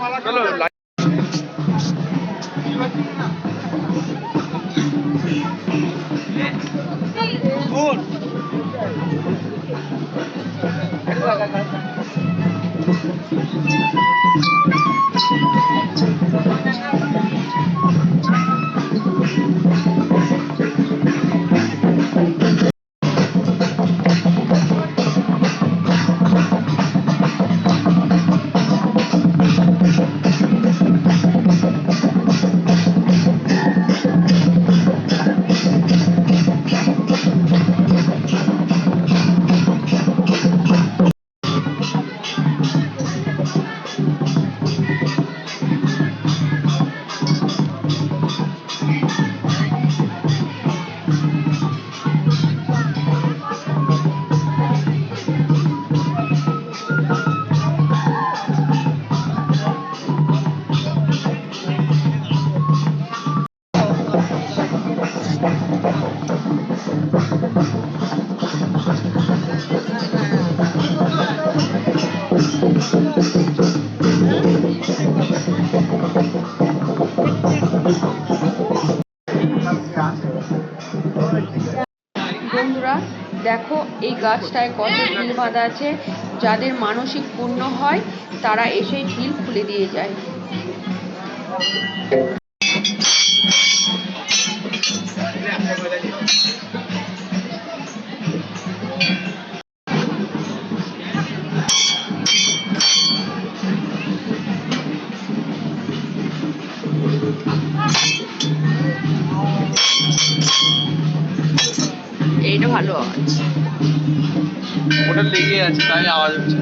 মালা বন্ধুরা, দেখো এই গাছটায় কত তিল বাঁধা আছে। যাদের মানসিক পূর্ণ হয়, তারা এসে তিল খুলে দিয়ে যায়। ভালো আছে। ওটা লেগে আছে তাই আওয়াজ হচ্ছে।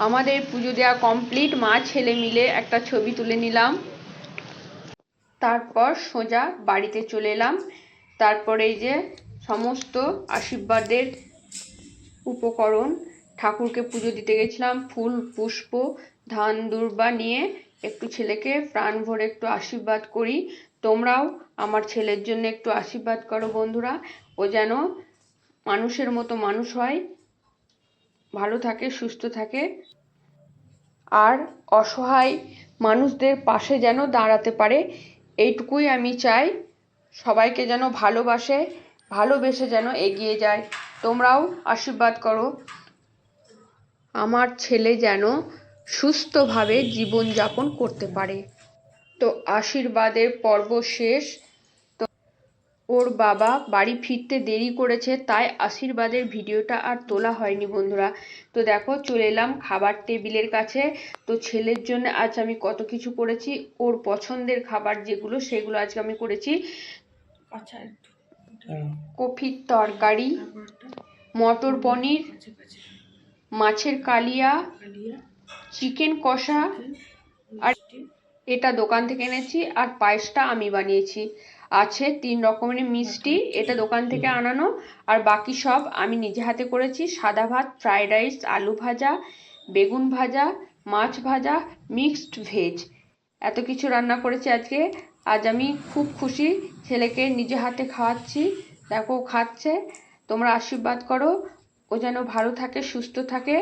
আমাদের পুজো দেওয়া কমপ্লিট মা ছেলে মিলে একটা ছবি তুলে নিলাম। তারপর সোজা বাড়িতে চলে এলাম। তারপরে এই যে সমস্ত আশীর্বাদের উপকরণ, ঠাকুরকে পুজো দিতে গেছিলাম, ফুল, পুষ্প, ধান, দুর্বা নিয়ে একটু ছেলেকে প্রাণ ভরে একটু আশীর্বাদ করি। তোমরাও আমার ছেলের জন্য একটু আশীর্বাদ করো বন্ধুরা। ও যেন মানুষের মতো মানুষ হয়, ভালো থাকে, সুস্থ থাকে। আর অসহায় মানুষদের পাশে যেন দাঁড়াতে পারে। এইটুকুই আমি চাই। সবাইকে যেন ভালোবাসে, ভালোবেসে যেন এগিয়ে যায়। তোমরাও আশীর্বাদ করো। আমার ছেলে যেন সুস্থভাবে জীবনযাপন করতে পারে। তো আশীর্বাদের পর্ব শেষ। ওর বাবা বাড়ি ফিরতে দেরি করেছে তাই আশীর্বাদের ভিডিওটা আর তোলা হয়নি বন্ধুরা। তো দেখো চলে এলাম খাবার টেবিলের কাছে। তো ছেলের জন্য আজ আমি কত কিছু করেছি ওর পছন্দের খাবার যেগুলো সেগুলো আজকে আমি করেছি। আচ্ছা কফির তরকারি মটর পনির মাছের কালিয়া চিকেন কষা আর এটা দোকান থেকে এনেছি আর পায়েসটা আমি বানিয়েছি। আছে তিন রকমের মিষ্টি। এটা দোকান থেকে আনানো। আর বাকি সব আমি নিজে হাতে করেছি। সাদা ভাত ফ্রাইড রাইস আলু ভাজা বেগুন ভাজা মাছ ভাজা মিক্সড ভেজ এত কিছু রান্না করেছি আজকে। আজ আমি খুব খুশি ছেলেকে নিজে হাতে খাওয়াচ্ছি। দেখো খাচ্ছে। তোমরা আশীর্বাদ করো। ও যেন ভালো থাকে সুস্থ থাকে।